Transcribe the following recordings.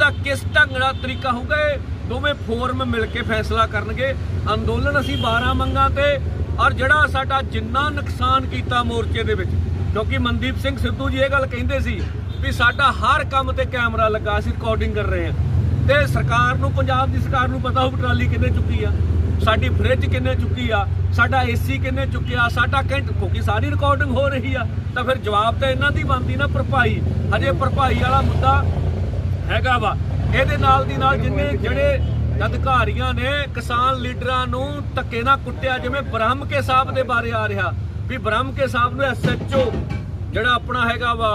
ਦਾ ਕਿਸ ਢੰਗ ਦਾ ਤਰੀਕਾ ਹੋਊਗਾ, ਇਹ ਦੋਵੇਂ ਫੋਰਮ ਮਿਲ ਕੇ ਫੈਸਲਾ ਕਰਨਗੇ। ਅੰਦੋਲਨ ਅਸੀਂ 12 ਮੰਗਾਂ ਤੇ, ਔਰ ਜਿਹੜਾ ਸਾਡਾ ਜਿੰਨਾ ਨੁਕਸਾਨ ਕੀਤਾ ਮੋਰਚੇ ਦੇ ਵਿੱਚ, ਕਿਉਂਕਿ ਮਨਦੀਪ ਸਿੰਘ ਸਿੱਧੂ ਜੀ ਇਹ ਗੱਲ ਕਹਿੰਦੇ ਸੀ ਵੀ ਸਾਡਾ ਹਰ ਕੰਮ ਤੇ ਕੈਮਰਾ ਲੱਗਾ, ਅਸੀਂ ਰਿਕਾਰਡਿੰਗ ਕਰ ਰਹੇ ਹਾਂ। ਤੇ ਸਰਕਾਰ ਨੂੰ, ਪੰਜਾਬ ਦੀ ਸਰਕਾਰ ਨੂੰ ਪਤਾ ਹੋਊ ਟਰਾਲੀ ਕਿੰਨੇ ਚੁੱਕੀ ਆ, ਸਾਡੀ ਫ੍ਰਿਜ ਕਿੰਨੇ ਚੁੱਕੀ ਆ, ਸਾਡਾ ਏਸੀ ਕਿੰਨੇ ਚੁੱਕਿਆ, ਸਾਡਾ ਕੈਂਟ ਕਿਉਂਕਿ ਸਾਰੀ ਰਿਕਾਰਡਿੰਗ ਹੋ ਰਹੀ ਆ, ਤਾਂ ਫਿਰ ਜਵਾਬ ਤਾਂ ਇਹਨਾਂ ਦੀ ਬਣਦੀ ਨਾ ਭਰਪਾਈ। ਹਜੇ ਭਰਪਾਈ ਵਾਲਾ ਮੁੱਦਾ ਹੈਗਾ ਵਾ। ਇਹਦੇ ਨਾਲ ਦੀ ਨਾਲ ਜਿੰਨੇ ਜਿਹੜੇ ਅਧਿਕਾਰੀਆਂ ਨੇ, ਕਿਸਾਨ ਲੀਡਰਾਂ ਨੂੰ ਧੱਕੇ ਨਾਲ ਕੁੱਟਿਆ, ਜਿਵੇਂ ਬ੍ਰਹਮ ਕੇ ਸਾਹਿਬ ਦੇ ਬਾਰੇ ਆ ਰਿਹਾ, ਵੀ ਬ੍ਰਹਮ ਸਾਹਿਬ ਨੂੰ ਐਸਐਚਓ ਜਿਹੜਾ ਆਪਣਾ ਹੈਗਾ ਵਾ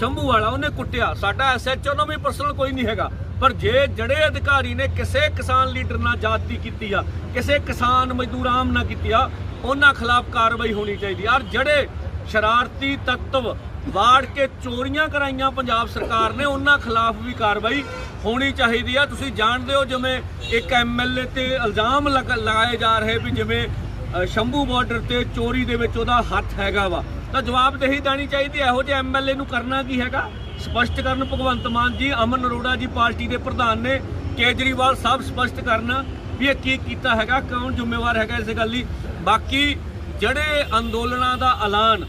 ਸ਼ੰਭੂ ਵਾਲਾ, ਉਹਨੇ ਕੁੱਟਿਆ। ਸਾਡਾ ਐਸਐਚਓ ਨੂੰ ਵੀ ਪਰਸਨਲ ਕੋਈ ਨਹੀਂ ਹੈਗਾ। ਪਰ ਜੇ ਜਿਹੜੇ ਅਧਿਕਾਰੀ ਨੇ ਕਿਸੇ ਕਿਸਾਨ ਲੀਡਰ ਨਾਲ ਜਾਤੀ ਕੀਤੀ ਆ, ਕਿਸੇ ਕਿਸਾਨ ਮਜ਼ਦੂਰ ਆਮ ਨਾਲ ਕੀਤੀ ਆ, ਉਹਨਾਂ ਖਿਲਾਫ ਕਾਰਵਾਈ ਹੋਣੀ ਚਾਹੀਦੀ ਆ। ਔਰ ਜਿਹੜੇ ਸ਼ਰਾਰਤੀ ਤੱਤਵ ਵਾੜ ਕੇ ਚੋਰੀਆਂ ਕਰਾਈਆਂ ਪੰਜਾਬ ਸਰਕਾਰ ਨੇ, ਉਹਨਾਂ ਖਿਲਾਫ ਵੀ ਕਾਰਵਾਈ ਹੋਣੀ ਚਾਹੀਦੀ ਆ। ਤੁਸੀਂ ਜਾਣਦੇ ਹੋ ਜਿਵੇਂ ਇੱਕ ਐਮਐਲਏ ਤੇ ਇਲਜ਼ਾਮ ਲਗ- ਲਗਾਏ ਜਾ ਰਹੇ ਵੀ ਜਿਵੇਂ ਸ਼ੰਭੂ ਬਾਰਡਰ ਤੇ ਚੋਰੀ ਦੇ ਵਿੱਚ ਉਹਦਾ ਹੱਥ ਹੈਗਾ ਵਾ। ਤਾਂ ਜਵਾਬਦੇਹੀ ਦੇਣੀ ਚਾਹੀਦੀ ਇਹੋ ਜਿਹੇ ਐਮਐਲਏ ਨੂੰ ਕਰਨਾ ਕੀ ਹੈਗਾ? ਸਪਸ਼ਟ ਕਰਨ ਭਗਵੰਤ ਮਾਨ ਜੀ, ਅਮਨ ਅਰੋੜਾ ਜੀ ਪਾਰਟੀ ਦੇ ਪ੍ਰਧਾਨ ਨੇ ਕੇਜਰੀਵਾਲ ਸਾਹਿਬ ਸਪਸ਼ਟ ਕਰਨ ਵੀ ਇਹ ਕੀ ਕੀਤਾ ਹੈਗਾ, ਕੌਣ ਜ਼ਿੰਮੇਵਾਰ ਹੈਗਾ ਇਸ ਗੱਲ ਲਈ। ਬਾਕੀ ਜਿਹੜੇ ਅੰਦੋਲਨਾਂ ਦਾ ਐਲਾਨ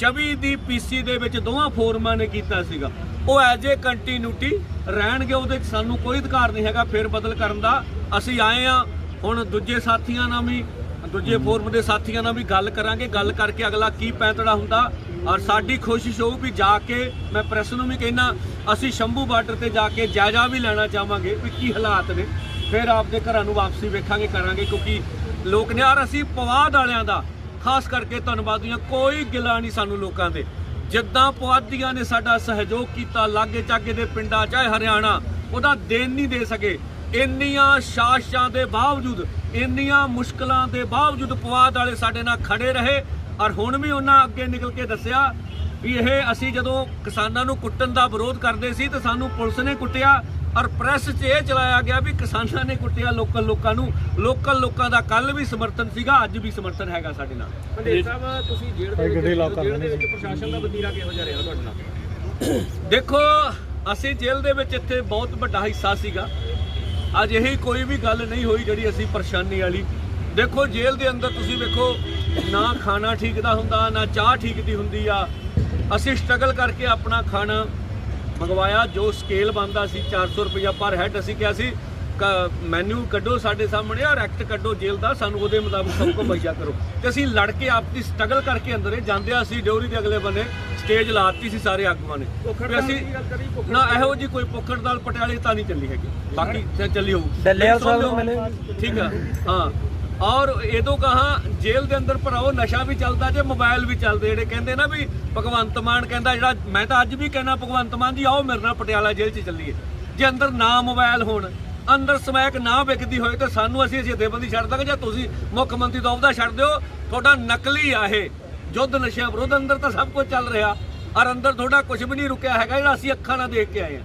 24 ਦੀ ਪੀਸੀ ਦੇ ਵਿੱਚ ਦੋਵਾਂ ਫੋਰਮਾਂ ਨੇ ਕੀਤਾ ਸੀਗਾ। ਉਹ ਐਜ ਏ ਕੰਟੀਨਿਊਟੀ ਰਹਿਣਗੇ ਉਹਦੇ ਸਾਨੂੰ ਕੋਈ ਅਧਿਕਾਰ ਨਹੀਂ ਹੈਗਾ ਫੇਰ ਬਦਲ ਕਰਨ ਦਾ। ਅਸੀਂ ਆਏ ਆ ਹੁਣ ਦੂਜੇ ਸਾਥੀਆਂ ਨਾਲ ਵੀ ਦੂਜੇ ਫੋਰਮ ਦੇ ਸਾਥੀਆਂ ਨਾਲ ਵੀ ਗੱਲ ਕਰਾਂਗੇ। ਗੱਲ ਕਰਕੇ ਅਗਲਾ ਕੀ ਪੈਂਤੜਾ ਹੁੰਦਾ ਔਰ ਸਾਡੀ ਕੋਸ਼ਿਸ਼ ਹੋਊ ਵੀ ਜਾ ਕੇ ਮੈਂ ਪ੍ਰੈਸ ਨੂੰ ਵੀ ਕਹਿਣਾ ਅਸੀਂ ਸ਼ੰਭੂ ਬਾਰਡਰ ਤੇ ਜਾ ਕੇ ਜਾਇਜ਼ਾ ਵੀ ਲੈਣਾ ਚਾਹਾਂਗੇ ਵੀ ਕੀ ਹਾਲਾਤ ਨੇ। ਫਿਰ ਆਪਦੇ ਘਰਾਂ ਨੂੰ ਵਾਪਸੀ ਵੇਖਾਂਗੇ ਕਰਾਂਗੇ ਕਿਉਂਕਿ ਲੋਕ ਨੇ ਯਾਰ ਅਸੀਂ ਪਵਾਦ ਵਾਲਿਆਂ ਦਾ ਖਾਸ ਕਰਕੇ ਧੰਨਵਾਦ ਦੀਆਂ ਕੋਈ ਗਿਲਾ ਨਹੀਂ ਸਾਨੂੰ ਲੋਕਾਂ ਦੇ। ਜਿੱਦਾਂ ਪੁਆਧੀਆਂ ਨੇ ਸਾਡਾ ਸਹਿਯੋਗ ਕੀਤਾ ਲਾਗੇ ਚਾਗੇ ਦੇ ਪਿੰਡਾਂ ਚਾਹੇ ਹਰਿਆਣਾ, ਉਹਦਾ ਦੇਣ ਨਹੀਂ ਦੇ ਸਕੇ। ਇੰਨੀਆਂ ਸ਼ਾਸ਼ਾਂ ਦੇ ਬਾਵਜੂਦ, ਇੰਨੀਆਂ ਮੁਸ਼ਕਲਾਂ ਦੇ ਬਾਵਜੂਦ ਪੁਆਧ ਵਾਲੇ ਸਾਡੇ ਨਾਲ ਖੜੇ ਰਹੇ। ਔਰ ਹੁਣ ਵੀ ਉਹਨਾਂ ਅੱਗੇ ਨਿਕਲ ਕੇ ਦੱਸਿਆ ਵੀ ਇਹ ਅਸੀਂ ਜਦੋਂ ਕਿਸਾਨਾਂ ਨੂੰ ਕੁੱਟਣ ਦਾ ਵਿਰੋਧ ਕਰਦੇ ਸੀ ਤਾਂ ਸਾਨੂੰ ਪੁਲਿਸ ਨੇ ਕੁੱਟਿਆ ਔਰ ਪ੍ਰੈਸ 'ਚ ਇਹ ਚਲਾਇਆ ਗਿਆ ਵੀ ਕਿਸਾਨਾਂ ਨੇ ਕੁੱਟਿਆ ਲੋਕਲ ਲੋਕਾਂ ਨੂੰ। ਲੋਕਲ ਲੋਕਾਂ ਦਾ ਕੱਲ ਵੀ ਸਮਰਥਨ ਸੀਗਾ ਅੱਜ ਵੀ ਸਮਰਥਨ ਹੈਗਾ ਸਾਡੇ ਨਾਲ। ਪੰਡੇਰ ਸਾਹਿਬ ਤੁਸੀਂ ਜੇਲ੍ਹ ਦੇ ਵਿੱਚ ਜੇਲ੍ਹ ਦੇ ਵਿੱਚ ਪ੍ਰਸ਼ਾਸਨ ਦਾ ਵਤੀਰਾ ਕਿਹੋ ਜਿਹਾ ਰਿਹਾ ਤੁਹਾਡੇ ਨਾਲ? ਦੇਖੋ ਅਸੀਂ ਜੇਲ੍ਹ ਦੇ ਵਿੱਚ ਇੱਥੇ ਬਹੁਤ ਵੱਡਾ ਹਿੱਸਾ ਸੀਗਾ। ਅੱਜ ਇਹੀ ਕੋਈ ਵੀ ਗੱਲ ਨਹੀਂ ਹੋਈ ਜਿਹੜੀ ਅਸੀਂ ਪਰੇਸ਼ਾਨੀ ਵਾਲੀ। ਦੇਖੋ ਜੇਲ੍ਹ ਦੇ ਅੰਦਰ ਤੁਸੀਂ ਵੇਖੋ ਨਾ ਖਾਣਾ ਠੀਕ ਦਾ ਹੁੰਦਾ ਨਾ ਚਾਹ ਠੀਕ ਦੀ ਹੁੰਦੀ ਆ। ਅਸੀਂ ਸਟਰਗਲ ਕਰਕੇ ਆਪਣਾ ਖਾਣਾ ਮੰਗਵਾਇਆ ਜੋ ਸਕੇਲ ਬੰਦਾ ਸੀ 400 ਰੁਪਇਆ ਪਰ ਹੈਡ ਅਸੀਂ ਕਿਹਾ ਸੀ ਮੈਨੂ ਕੱਢੋ ਸਾਡੇ ਸਾਹਮਣੇ ਔਰ ਐਕਟ ਕੱਢੋ ਜੇਲ੍ਹ ਦਾ ਸਾਨੂੰ ਉਹਦੇ ਮੁਤਾਬਕ ਸਭ ਕੁਝ ਮੁਹੱਈਆ ਕਰੋ। ਤੇ ਅਸੀਂ ਲੜ ਕੇ ਆਪਦੀ ਸਟਰਗਲ ਕਰਕੇ ਅੰਦਰੇ ਜਾਂਦੇ ਆ ਅਸੀਂ ਡਿਊਰੀ ਦੇ ਅਗਲੇ ਬੰਨੇ ਸਟੇਜ ਲਾਤੀ ਸੀ ਸਾਰੇ ਆਗੂਆਂ ਨੇ। ਵੀ ਅਸੀਂ ਨਾ ਇਹੋ ਜੀ ਕੋਈ ਪੁੱਖੜ ਦਾਲ ਪਟਿਆਲੇ ਤਾਂ ਨਹੀਂ ਚੱਲੀ ਹੈਗੀ। ਬਾਕੀ ਚੱਲੀ ਹੋਊ। ਸਾਹਿਬ। ਠੀਕ ਆ। ਹਾਂ। ਔਰ ਇਹ ਤੋਂ ਕਹਾ ਜੇਲ੍ਹ ਦੇ ਅੰਦਰ ਭਰਾਓ ਨਸ਼ਾ ਵੀ ਚੱਲਦਾ ਜੇ ਮੋਬਾਈਲ ਵੀ ਚੱਲਦੇ, ਜਿਹੜੇ ਕਹਿੰਦੇ ਨਾ ਵੀ ਭਗਵੰਤ ਮਾਨ ਕਹਿੰਦਾ ਜਿਹੜਾ, ਮੈਂ ਤਾਂ ਅੱਜ ਵੀ ਕਹਿਣਾ ਭਗਵੰਤ ਮਾਨ ਜੀ, ਆਓ ਮੇਰੇ ਨਾਲ ਪਟਿਆਲਾ ਜੇਲ੍ਹ 'ਚ ਚੱਲੀਏ। ਜੇ ਅੰਦਰ ਨਾ ਮੋਬਾਈਲ ਹੋਣ, ਅੰਦਰ ਸਮੈਕ ਨਾ ਵਿਕਦੀ ਹੋਏ ਤਾਂ ਸਾਨੂੰ ਅਸੀਂ ਅਸੀਂ ਦੇਬੰਦੀ ਛੱਡ ਦਾਂਗੇ ਜਾਂ ਤੁਸੀਂ ਮੁੱਖ ਮੰਤਰੀ ਦਾ ਅਹੁਦਾ ਛੱਡ ਦਿਓ। ਤੁਹਾਡਾ ਨਕਲੀ ਆ ਇਹ। ਯੁੱਧ ਨਸ਼ਿਆਂ ਵਿਰੁੱਧ ਅੰਦਰ ਤਾਂ ਸਭ ਕੁਝ ਚੱਲ ਰਿਹਾ। ਔਰ ਅੰਦਰ ਤੁਹਾਡਾ ਕੁਝ ਵੀ ਨਹੀਂ ਰੁਕਿਆ ਹੈਗਾ, ਜਿਹੜਾ ਅਸੀਂ ਅੱਖਾਂ ਨਾਲ ਦੇਖ ਕੇ ਆਏ ਹਾਂ।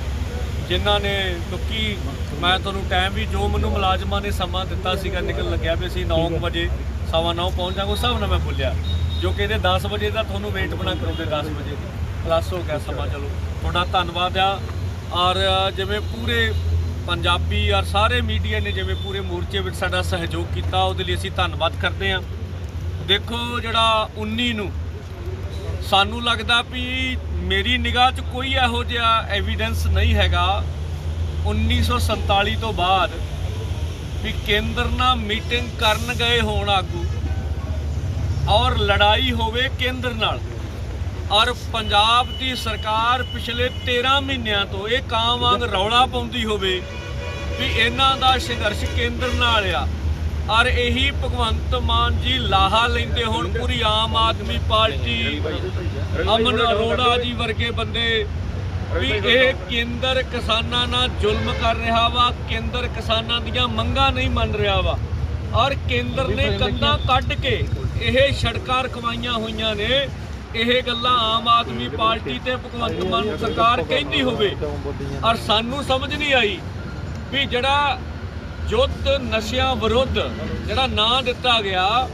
ਜਿਨ੍ਹਾਂ ਨੇ ਕਿਉਂਕਿ ਮੈਂ ਤੁਹਾਨੂੰ ਟਾਈਮ ਵੀ ਜੋ ਮੈਨੂੰ ਮੁਲਾਜ਼ਮਾਂ ਨੇ ਸਮਾਂ ਦਿੱਤਾ ਸੀਗਾ, ਨਿਕਲ ਲੱਗਿਆ ਵੀ ਅਸੀਂ 9 ਵਜੇ, ਸਵਾ 9 ਪਹੁੰਚ ਜਾਵਾਂਗੇ, ਉਸ ਹਿਸਾਬ ਨਾਲ ਮੈਂ ਬੋਲਿਆ। ਜੋ ਕਹਿੰਦੇ 10 ਵਜੇ ਦਾ ਤੁਹਾਨੂੰ ਵੇਟ ਬਣਾ ਕਰੋਗੇ 10 ਵਜੇ। ਪਲੱਸ ਹੋ ਗਿਆ ਸਮਾਂ, ਚਲੋ। ਤੁਹਾਡਾ ਧੰਨਵਾਦ ਆ। ਔਰ ਜਿਵੇਂ ਪੂਰੇ ਪੰਜਾਬੀ ਔਰ ਸਾਰੇ ਮੀਡੀਆ ਨੇ ਜਿਵੇਂ ਪੂਰੇ ਮੋਰਚੇ ਵਿੱਚ ਸਾਡਾ ਸਹਿਯੋਗ ਕੀਤਾ, ਉਹਦੇ ਲਈ ਅਸੀਂ ਧੰਨਵਾਦ ਕਰਦੇ ਹਾਂ। ਦੇਖੋ ਜਿਹੜਾ 19 ਨੂੰ ਸਾਨੂੰ ਲੱਗਦਾ ਵੀ ਮੇਰੀ ਨਿਗਾਹ 'ਚ ਕੋਈ ਇਹੋ ਜਿਹਾ ਐਵੀਡੈਂਸ ਨਹੀਂ ਹੈਗਾ। 1947 ਤੋਂ ਬਾਅਦ ਵੀ ਕੇਂਦਰ ਨਾਲ ਮੀਟਿੰਗ ਕਰਨ ਗਏ ਹੋਣ ਆਗੂ ਔਰ ਲੜਾਈ ਹੋਵੇ ਕੇਂਦਰ ਨਾਲ। ਔਰ ਪੰਜਾਬ ਦੀ ਸਰਕਾਰ ਪਿਛਲੇ 13 ਮਹੀਨਿਆਂ ਤੋਂ ਇਹ ਕਾਂ ਵਾਂਗ ਰੌਲਾ ਪਾਉਂਦੀ ਹੋਵੇ ਵੀ ਇਹਨਾਂ ਦਾ ਸੰਘਰਸ਼ ਕੇਂਦਰ ਨਾਲ ਆ। ਔਰ ਇਹੀ ਭਗਵੰਤ ਮਾਨ ਜੀ ਲਾਹਾ ਲੈਂਦੇ ਹੁਣ ਪੂਰੀ ਆਮ ਆਦਮੀ ਪਾਰਟੀ, ਅਮਨ ਅਰੋੜਾ ਜੀ ਵਰਗੇ ਬੰਦੇ ਵੀ ਇਹ ਕੇਂਦਰ ਕਿਸਾਨਾਂ ਨਾਲ ਜ਼ੁਲਮ ਕਰ ਰਿਹਾ ਵਾ, ਕੇਂਦਰ ਕਿਸਾਨਾਂ ਦੀਆਂ ਮੰਗਾਂ ਨਹੀਂ ਮੰਨ ਰਿਹਾ ਵਾ। ਔਰ ਕੇਂਦਰ ਨੇ ਕੰਧਾਂ ਕੱਢ ਕੇ ਇਹ ਸੜਕਾਂ ਰਖਵਾਈਆਂ ਹੋਈਆਂ ਨੇ। ਇਹ ਗੱਲਾਂ ਆਮ ਆਦਮੀ ਪਾਰਟੀ ਤੇ ਭਗਵੰਤ ਮਾਨ ਸਰਕਾਰ ਕਹਿੰਦੀ ਹੋਵੇ। ਔਰ ਸਾਨੂੰ ਸਮਝ ਨਹੀਂ ਆਈ ਵੀ ਜਿਹੜਾ ਯੁੱਧ ਨਸ਼ਿਆਂ ਵਿਰੁੱਧ ਜਿਹੜਾ ਨਾਂ ਦਿੱਤਾ ਗਿਆ,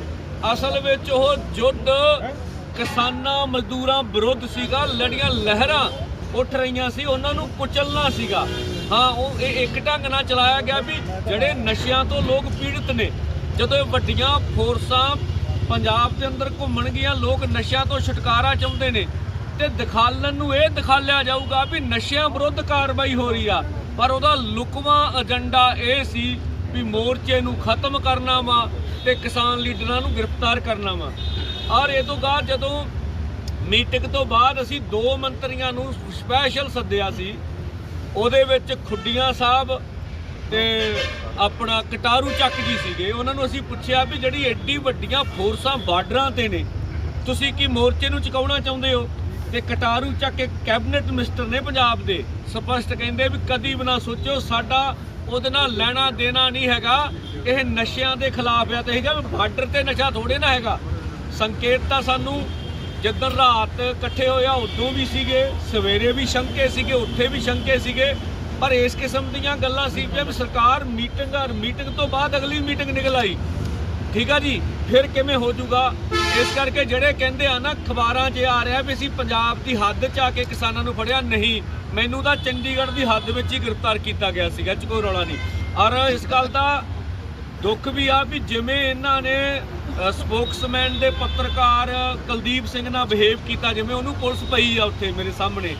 ਅਸਲ ਵਿੱਚ ਉਹ ਯੁੱਧ ਕਿਸਾਨਾਂ ਮਜ਼ਦੂਰਾਂ ਵਿਰੁੱਧ ਸੀਗਾ, ਲੜੀਆਂ ਲਹਿਰਾਂ ਉੱਠ ਰਹੀਆਂ ਸੀ, ਉਹਨਾਂ ਨੂੰ ਕੁਚਲਣਾ ਸੀਗਾ। ਹਾਂ, ਉਹ ਇਹ ਇੱਕ ਢੰਗ ਨਾਲ ਚਲਾਇਆ ਗਿਆ ਵੀ ਜਿਹੜੇ ਨਸ਼ਿਆਂ ਤੋਂ ਲੋਕ ਪੀੜਤ ਨੇ, ਜਦੋਂ ਇਹ ਵੱਡੀਆਂ ਫੋਰਸਾਂ ਪੰਜਾਬ ਦੇ ਅੰਦਰ ਘੁੰਮਣਗੀਆਂ ਲੋਕ ਨਸ਼ਿਆਂ ਤੋਂ ਛੁਟਕਾਰਾ ਚਾਹੁੰਦੇ ਨੇ ਤੇ ਦਿਖਾਲਣ ਨੂੰ ਇਹ ਦਿਖਾਲਿਆ ਜਾਊਗਾ ਵੀ ਨਸ਼ਿਆਂ ਵਿਰੁੱਧ ਕਾਰਵਾਈ ਹੋ ਰਹੀ ਆ। ਪਰ ਉਹਦਾ ਲੁਕਵਾਂ ਏਜੰਡਾ ਇਹ ਸੀ ਵੀ ਮੋਰਚੇ ਨੂੰ ਖਤਮ ਕਰਨਾ ਵਾ ਤੇ ਕਿਸਾਨ ਲੀਡਰਾਂ ਨੂੰ ਗ੍ਰਿਫਤਾਰ ਕਰਨਾ ਵਾ। ਔਰ ਇਹ ਤੋਂ ਬਾਅਦ ਜਦੋਂ ਮੀਟਿੰਗ ਤੋਂ ਬਾਅਦ ਅਸੀਂ ਦੋ ਮੰਤਰੀਆਂ ਨੂੰ ਸਪੈਸ਼ਲ ਸੱਦਿਆ ਸੀ, ਉਹਦੇ ਵਿੱਚ ਖੁੱਡੀਆਂ ਸਾਹਿਬ ਤੇ ਆਪਣਾ ਕਟਾਰੂ ਚੱਕ ਜੀ ਸੀਗੇ। ਉਹਨਾਂ ਨੂੰ ਅਸੀਂ ਪੁੱਛਿਆ ਵੀ ਜਿਹੜੀ ਐਡੀ ਵੱਡੀਆਂ ਫੋਰਸਾਂ ਬਾਰਡਰਾਂ ਤੇ ਨੇ, ਤੁਸੀਂ ਕੀ ਮੋਰਚੇ ਨੂੰ ਚੁਕਾਉਣਾ ਚਾਹੁੰਦੇ ਹੋ? ਤੇ ਕਟਾਰੂ ਚੱਕ ਕੇ ਕੈਬਨਿਟ ਮਿਨਿਸਟਰ ਨੇ ਪੰਜਾਬ ਦੇ ਸਪਸ਼ਟ ਕਹਿੰਦੇ ਵੀ ਕਦੀ ਵੀ ਨਾ ਸੋਚੋ ਸਾਡਾ ਉਹਦੇ ਨਾਲ ਲੈਣਾ ਦੇਣਾ ਨਹੀਂ ਹੈਗਾ। ਇਹ ਨਸ਼ਿਆਂ ਦੇ ਖਿਲਾਫ ਆ ਤੇ ਹੈਗਾ ਬਾਰਡਰ ਤੇ ਨਸ਼ਾ ਥੋੜੇ ਨਾ ਹੈਗਾ। ਸੰਕੇਤ ਤਾਂ ਸਾਨੂੰ ਜਿੱਦਣ ਰਾਤ ਇਕੱਠੇ ਹੋਇਆ ਉਦੋਂ ਵੀ ਸੀਗੇ, ਸਵੇਰੇ ਵੀ ਸ਼ੰਕੇ ਸੀਗੇ, ਉੱਥੇ ਵੀ ਸ਼ੰਕੇ ਸੀਗੇ। ਪਰ ਇਸ ਕਿਸਮ ਦੀਆਂ ਗੱਲਾਂ ਸੀ ਵੀ ਸਰਕਾਰ ਮੀਟਿੰਗ ਔਰ ਮੀਟਿੰਗ ਤੋਂ ਬਾਅਦ ਅਗਲੀ ਮੀਟਿੰਗ ਨਿਕਲ ਆਈ। ਠੀਕ ਆ ਜੀ, ਫਿਰ ਕਿਵੇਂ ਹੋ ਜਾਊਗਾ? ਇਸ ਕਰਕੇ ਜਿਹੜੇ ਕਹਿੰਦੇ ਆ ਨਾ ਅਖਬਾਰਾਂ 'ਚ ਆ ਰਿਹਾ ਵੀ ਅਸੀਂ ਪੰਜਾਬ ਦੀ ਹੱਦ 'ਚ ਆ ਕੇ ਕਿਸਾਨਾਂ ਨੂੰ ਫੜਿਆ ਨਹੀਂ, ਮੈਨੂੰ ਤਾਂ ਚੰਡੀਗੜ੍ਹ ਦੀ ਹੱਦ ਵਿੱਚ ਹੀ ਗ੍ਰਿਫਤਾਰ ਕੀਤਾ ਗਿਆ ਸੀਗਾ ਚ ਕੋਈ ਰੌਲਾ ਨਹੀਂ। ਔਰ ਇਸ ਗੱਲ ਦਾ ਦੁੱਖ ਵੀ ਆ ਵੀ ਜਿਵੇਂ ਇਹਨਾਂ ਨੇ ਸਪੋਕਸਮੈਨ ਦੇ ਪੱਤਰਕਾਰ ਕੁਲਦੀਪ ਸਿੰਘ ਨਾਲ ਬਿਹੇਵ ਕੀਤਾ, ਜਿਵੇਂ ਉਹਨੂੰ ਪੁਲਿਸ ਪਈ ਆ ਉੱਥੇ ਮੇਰੇ ਸਾਹਮਣੇ।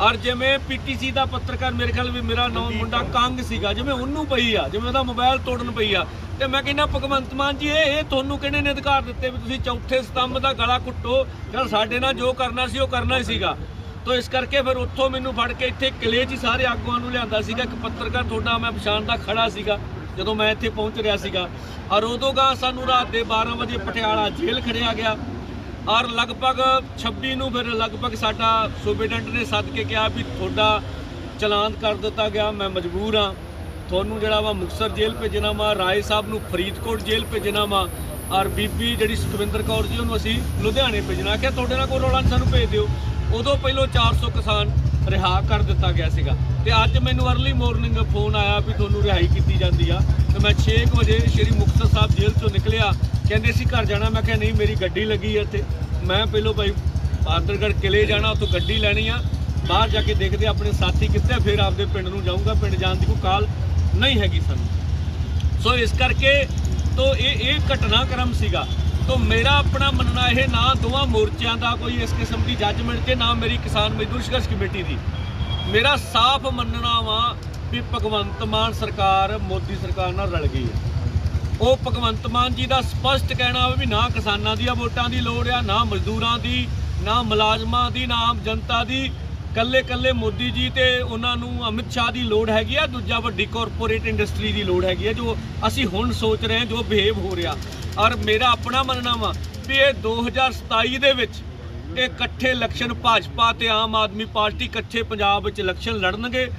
ਔਰ ਜਿਵੇਂ ਪੀਟੀਸੀ ਦਾ ਪੱਤਰਕਾਰ ਮੇਰੇ ਖਿਆਲ ਵੀ ਮੇਰਾ ਨਾਮ ਮੁੰਡਾ ਕੰਗ ਸੀਗਾ ਜਿਵੇਂ ਉਹਨੂੰ ਪਈ ਆ ਜਿਵੇਂ ਉਹਦਾ ਮੋਬਾਈਲ ਤੋੜਨ ਪਈ ਆ। ਤੇ ਮੈਂ ਕਹਿੰਦਾ ਭਗਵੰਤ ਮਾਨ ਜੀ ਇਹ ਇਹ ਤੁਹਾਨੂੰ ਕਿਹਨੇ ਨੇ ਅਧਿਕਾਰ ਦਿੱਤੇ ਵੀ ਤੁਸੀਂ ਚੌਥੇ ਸਤੰਭ ਦਾ ਗਲਾ ਕੁੱਟੋ ਚਲ ਸਾਡੇ ਨਾਲ ਜੋ ਕਰਨਾ ਸੀ ਉਹ ਕਰਨਾ ਹੀ ਸੀਗਾ। ਤੋ ਇਸ ਕਰਕੇ ਫਿਰ ਉੱਥੋਂ ਮੈਨੂੰ ਫੜ ਕੇ ਇੱਥੇ ਕਿਲੇ 'ਚ ਸਾਰੇ ਆਗੂਆਂ ਨੂੰ ਲਿਆਂਦਾ ਸੀਗਾ। ਇੱਕ ਪੱਤਰਕਾਰ ਤੁਹਾਡਾ ਮੈਂ ਪਛਾਣਦਾ ਖੜਾ ਸੀਗਾ ਜਦੋਂ ਮੈਂ ਇੱਥੇ ਪਹੁੰਚ ਰਿਹਾ ਸੀਗਾ। ਔਰ ਉਦੋਂ ਗਾ ਸਾਨੂੰ ਰਾਤ ਦੇ 12 ਵਜੇ ਪਟਿਆਲਾ ਜੇਲ੍ਹ ਖੜਿਆ ਗਿਆ। ਔਰ ਲਗਭਗ 26 ਨੂੰ ਫਿਰ ਲਗਭਗ ਸਾਡਾ ਸੁਪਰਡੈਂਟ ਨੇ ਸੱਦ ਕੇ ਕਿਹਾ ਵੀ ਤੁਹਾਡਾ ਚਲਾਨ ਕਰ ਦਿੱਤਾ ਗਿਆ, ਮੈਂ ਮਜਬੂਰ ਹਾਂ। ਤੁਹਾਨੂੰ ਜਿਹੜਾ ਵਾ ਮੁਕਤਸਰ ਜੇਲ੍ਹ ਭੇਜਣਾ ਵਾ, ਰਾਏ ਸਾਹਿਬ ਨੂੰ ਫਰੀਦਕੋਟ ਜੇਲ੍ਹ ਭੇਜਣਾ ਵਾ, ਔਰ ਬੀਬੀ ਜਿਹੜੀ ਸੁਖਵਿੰਦਰ ਕੌਰ ਜੀ, ਉਹਨੂੰ ਅਸੀਂ ਲੁਧਿਆਣੇ ਭੇਜਣਾ। ਕਿ ਤੁਹਾਡੇ ਨਾਲ ਕੋਈ ਰੌਲਾ ਨਹੀਂ ਸਾਨੂੰ ਭੇਜ ਦਿਓ। ਉਦੋਂ ਪਹਿਲੋਂ 400 ਕਿਸਾਨ ਰਿਹਾ ਕਰ ਦਿੱਤਾ ਗਿਆ ਸੀਗਾ। ਤੇ ਅੱਜ ਮੈਨੂੰ ਅਰਲੀ ਮਾਰਨਿੰਗ ਫੋਨ ਆਇਆ ਵੀ ਤੁਹਾਨੂੰ ਰਿਹਾਈ ਕੀਤੀ ਜਾਂਦੀ ਆ। ਤੇ ਮੈਂ 6 ਵਜੇ ਸ਼੍ਰੀ ਮੁਕਤਸਰ ਸਾਹਿਬ ਜੇਲ੍ਹ ਚੋਂ ਨਿਕਲਿਆ। ਕਹਿੰਦੇ ਸੀ ਘਰ ਜਾਣਾ। ਮੈਂ ਕਿਹਾ ਨਹੀਂ ਮੇਰੀ ਗੱਡੀ ਲੱਗੀ ਹੈ ਇੱਥੇ। ਮੈਂ ਪਹਿਲੋਂ ਭਾਈ ਬਾਦਰਗੜ੍ਹ ਕਿਲੇ ਜਾਣਾ ਉੱਥੋਂ ਗੱਡੀ ਲੈਣੀ ਆ। ਬਾਹਰ ਜਾ ਕੇ ਦੇਖਦੇ ਆਪਣੇ ਸਾਥੀ ਕਿੱਥੇ ਆ, ਫਿਰ ਆਪਦੇ ਪਿੰਡ ਨੂੰ ਜਾਊਂਗਾ। ਪਿੰਡ ਜਾਣ ਦੀ ਕੋਈ ਕਾਲ ਨਹੀਂ ਹੈਗੀ ਸਾਨੂੰ। ਸੋ ਇਸ ਕਰਕੇ ਤੋਂ ਇਹ ਇਹ ਘਟਨਾਕ੍ਰਮ ਸੀਗਾ। ਤੋਂ ਮੇਰਾ ਆਪਣਾ ਮੰਨਣਾ ਇਹ, ਨਾ ਦੋਵਾਂ ਮੋਰਚਿਆਂ ਦਾ ਕੋਈ ਇਸ ਕਿਸਮ ਦੀ ਜੱਜਮੈਂਟ ਤੇ, ਨਾ ਮੇਰੀ ਕਿਸਾਨ ਮਜ਼ਦੂਰ ਸੰਘਰਸ਼ ਕਮੇਟੀ ਦੀ। ਮੇਰਾ ਸਾਫ਼ ਮੰਨਣਾ ਵਾ ਵੀ ਭਗਵੰਤ ਮਾਨ ਸਰਕਾਰ ਮੋਦੀ ਸਰਕਾਰ ਨਾਲ ਰਲ ਗਈ ਹੈ। ਉਹ ਭਗਵੰਤ ਮਾਨ ਜੀ ਦਾ ਸਪਸ਼ਟ ਕਹਿਣਾ ਵਾ ਵੀ ਨਾ ਕਿਸਾਨਾਂ ਦੀਆਂ ਵੋਟਾਂ ਦੀ ਲੋੜ ਆ, ਨਾ ਮਜ਼ਦੂਰਾਂ ਦੀ, ਨਾ ਮੁਲਾਜ਼ਮਾਂ ਦੀ, ਨਾ ਆਮ ਜਨਤਾ ਦੀ। ਕੱਲੇ ਕੱਲੇ ਮੋਦੀ ਜੀ ਤੇ ਉਹਨਾਂ ਨੂੰ ਅਮਿਤ ਸ਼ਾਹ ਦੀ ਲੋੜ ਹੈਗੀ ਆ, ਦੂਜਾ ਵੱਡੀ ਕਾਰਪੋਰੇਟ ਇੰਡਸਟਰੀ ਦੀ ਲੋੜ ਹੈਗੀ ਆ, ਜੋ ਅਸੀਂ ਹੁਣ ਸੋਚ ਰਹੇ ਹਾਂ, ਜੋ ਬਿਹੇਵ ਹੋ ਰਿਹਾ। ਔਰ ਮੇਰਾ ਆਪਣਾ ਮੰਨਣਾ ਵਾ ਵੀ ਇਹ 2027 ਦੇ ਵਿੱਚ ਇਹ ਇਕੱਠੇ ਇਲੈਕਸ਼ਨ ਭਾਜਪਾ ਤੇ ਆਮ ਆਦਮੀ ਪਾਰਟੀ ਇਕੱਠੇ ਪੰਜਾਬ ਵਿੱਚ ਇਲੈਕਸ਼ਨ ਲੜਨਗੇ।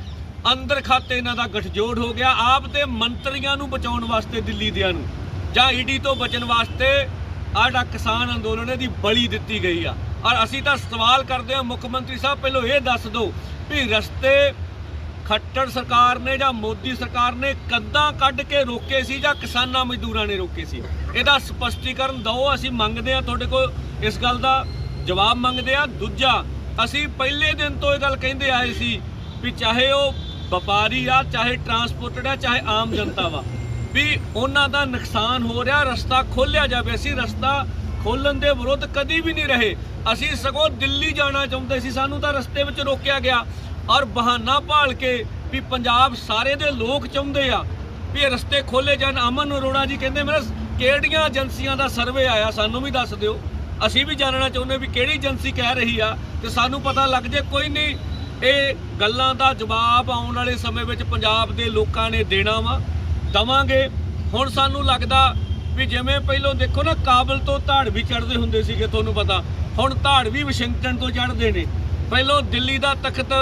ਅੰਦਰ ਖਾਤੇ ਇਹਨਾਂ ਦਾ ਗਠਜੋੜ ਹੋ ਗਿਆ। ਆਪ ਤੇ ਮੰਤਰੀਆਂ ਨੂੰ ਬਚਾਉਣ ਵਾਸਤੇ ਦਿੱਲੀ ਦਿਆਂ ਨੂੰ। ਜਾਂ ਈਡੀ ਤੋਂ ਬਚਣ ਵਾਸਤੇ ਆੜਾ ਕਿਸਾਨ ਅੰਦੋਲਨ ਦੀ ਬਲੀ ਦਿੱਤੀ ਗਈ ਆ। ਔਰ ਅਸੀਂ ਤਾਂ ਸਵਾਲ ਕਰਦੇ ਹਾਂ, ਮੁੱਖ ਮੰਤਰੀ ਸਾਹਿਬ, ਪਹਿਲਾਂ ਇਹ ਦੱਸ ਦਿਓ ਵੀ ਰਸਤੇ ਖੱਟੜ ਸਰਕਾਰ ਨੇ ਜਾਂ ਮੋਦੀ ਸਰਕਾਰ ਨੇ ਕੱਦਾਂ ਕੱਢ ਕੇ ਰੋਕੇ ਸੀ ਜਾਂ ਕਿਸਾਨਾਂ ਮਜ਼ਦੂਰਾਂ ਨੇ ਰੋਕੇ ਸੀ? ਇਹਦਾ ਸਪਸ਼ਟੀਕਰਨ ਦਿਓ, ਅਸੀਂ ਮੰਗਦੇ ਹਾਂ ਤੁਹਾਡੇ ਕੋਲ ਇਸ ਗੱਲ ਦਾ ਜਵਾਬ ਮੰਗਦੇ ਆ ਦੂਜਾ, ਅਸੀਂ ਪਹਿਲੇ ਦਿਨ ਤੋਂ ਇਹ ਗੱਲ ਕਹਿੰਦੇ ਆਏ ਸੀ ਵੀ ਚਾਹੇ ਉਹ ਵਪਾਰੀ ਆ, ਚਾਹੇ ਟਰਾਂਸਪੋਰਟਡ ਆ, ਚਾਹੇ ਆਮ ਜਨਤਾ ਵਾ, ਵੀ ਉਹਨਾਂ ਦਾ ਨੁਕਸਾਨ ਹੋ ਰਿਹਾ, ਰਸਤਾ ਖੋਲਿਆ ਜਾਵੇ। ਅਸੀਂ ਰਸਤਾ ਖੋਲਣ ਦੇ ਵਿਰੁੱਧ ਕਦੀ ਵੀ ਨਹੀਂ ਰਹੇ। ਅਸੀਂ ਸਗੋਂ ਦਿੱਲੀ ਜਾਣਾ ਚਾਹੁੰਦੇ ਸੀ, ਸਾਨੂੰ ਤਾਂ ਰਸਤੇ ਵਿੱਚ ਰੋਕਿਆ ਗਿਆ। ਔਰ ਬਹਾਨਾ ਭਾਲ ਕੇ ਵੀ ਪੰਜਾਬ ਸਾਰੇ ਦੇ ਲੋਕ ਚਾਹੁੰਦੇ ਆ ਵੀ ਇਹ ਰਸਤੇ ਖੋਲੇ ਜਾਣ। ਅਮਨ ਅਰੋੜਾ ਜੀ ਕਹਿੰਦੇ, ਮੇਰਾ ਕਿਹੜੀਆਂ ਏਜੰਸੀਆਂ ਦਾ ਸਰਵੇ ਆਇਆ, ਸਾਨੂੰ ਵੀ ਦੱਸ ਦਿਓ। ਅਸੀਂ ਵੀ ਜਾਣਨਾ ਚਾਹੁੰਦੇ ਵੀ ਕਿਹੜੀ ਏਜੰਸੀ ਕਹਿ ਰਹੀ ਆ ਤੇ ਸਾਨੂੰ ਪਤਾ ਲੱਗ ਜੇ ਕੋਈ ਨਹੀਂ। ਇਹ ਗੱਲਾਂ ਦਾ ਜਵਾਬ ਆਉਣ ਵਾਲੇ ਸਮੇਂ ਵਿੱਚ ਪੰਜਾਬ ਦੇ ਲੋਕਾਂ ਨੇ ਦੇਣਾ ਵਾ। ਦਵਾਂਗੇ। ਹੁਣ ਸਾਨੂੰ ਲੱਗਦਾ ਵੀ ਜਿਵੇਂ ਪਹਿਲਾਂ ਦੇਖੋ ਨਾ, ਕਾਬਲ ਤੋਂ ਧਾੜ ਵੀ ਚੜਦੇ ਹੁੰਦੇ ਸੀਗੇ, ਤੁਹਾਨੂੰ ਪਤਾ। ਹੁਣ ਧਾੜ ਵੀ ਵਾਸ਼ਿੰਗਟਨ ਤੋਂ ਚੜਦੇ ਨੇ। ਪਹਿਲਾਂ ਦਿੱਲੀ ਦਾ ਤਖਤ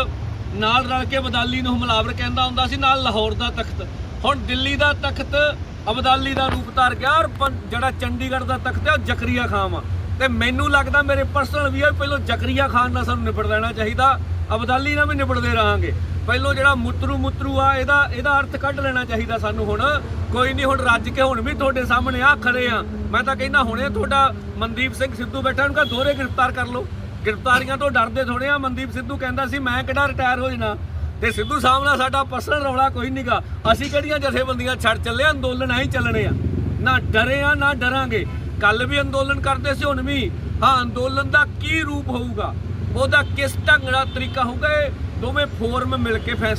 ਨਾਲ ਰਲ ਕੇ ਅਬਦਾਲੀ ਨੂੰ ਹਮਲਾਵਰ ਕਹਿੰਦਾ ਹੁੰਦਾ ਸੀ, ਨਾਲ ਲਾਹੌਰ ਦਾ ਤਖਤ। ਹੁਣ ਦਿੱਲੀ ਦਾ ਤਖਤ ਅਬਦਾਲੀ ਦਾ ਰੂਪ ਧਾਰ ਗਿਆ ਔਰ ਪੰ- ਜਿਹੜਾ ਚੰਡੀਗੜ੍ਹ ਦਾ ਤਖਤ ਹੈ, ਉਹ ਜ਼ਕਰੀਆ ਖਾਨ ਆ। ਤੇ ਮੈਨੂੰ ਲੱਗਦਾ ਮੇਰੇ ਪਰਸਨਲ ਵੀ ਆ ਪਹਿਲਾਂ ਜ਼ਕਰੀਆ ਖਾਨ ਨਾਲ ਸਾਨੂੰ ਨਿਬੜ ਲੈਣਾ ਚਾਹੀਦਾ, ਅਬਦਾਲੀ ਨਾਲ ਵੀ ਨਿਬੜਦੇ ਰਹਾਂਗੇ। ਪਹਿਲਾਂ ਜਿਹੜਾ ਮੁੱਤਰੂ ਮੁੱਤਰੂ ਆ, ਇਹਦਾ ਇਹਦਾ ਅਰਥ ਕੱਢ ਲੈਣਾ ਚਾਹੀਦਾ ਸਾਨੂੰ ਹੁਣ। ਕੋਈ ਨਹੀਂ, ਹੁਣ ਰੱਜ ਕੇ ਹੁਣ ਵੀ ਤੁਹਾਡੇ ਸਾਹਮਣੇ ਆ, ਖੜੇ ਆ। ਮੈਂ ਤਾਂ ਕਹਿੰਦਾ ਹੁਣੇ ਤੁਹਾਡਾ ਮਨਦੀਪ ਸਿੰਘ ਸਿੱਧੂ ਬੈਠਾ, ਉਹਨੂੰ ਕਹ, ਦੋਹਰੇ ਗ੍ਰਿਫਤਾਰ ਕਰ ਲਓ। ਗ੍ਰਿਫਤਾਰੀਆਂ ਤੋਂ ਡਰਦੇ ਥੋੜੇ ਆ, ਮਨਦੀਪ ਸਿੱਧੂ ਕਹਿੰਦਾ ਸੀ, ਮੈਂ ਕਿਹੜਾ ਰਿਟਾਇਰ ਹੋ ਜਾਣਾ? ਤੇ ਸਿੱਧੂ ਸਾਹਿਬ ਨਾਲ ਸਾਡਾ ਪਰਸਨਲ ਰੌਲਾ ਕੋਈ ਨਹੀਂਗਾ ਅਸੀਂ ਕਿਹੜੀਆਂ ਜਥੇਬੰਦੀਆਂ ਛੱਡ ਚੱਲੇ ਅੰਦੋਲਨ ਐਂ ਚੱਲਣੇ ਆ। ਨਾ ਡਰੇ ਆ, ਨਾ ਡਰਾਂਗੇ। ਕੱਲ ਵੀ ਅੰਦੋਲਨ ਕਰਦੇ ਸੀ, ਹੁਣ ਵੀ। ਹਾਂ, ਅੰਦੋਲਨ ਦਾ ਕੀ ਰੂਪ ਹੋਊਗਾ? ਉਹਦਾ ਕਿਸ ਢੰਗ ਦਾ ਤਰੀਕਾ ਹੋਊਗਾ, ਇਹ ਦੋਵੇਂ ਫੋਰਮ ਮਿਲ ਕੇ ਫੈਸਲਾ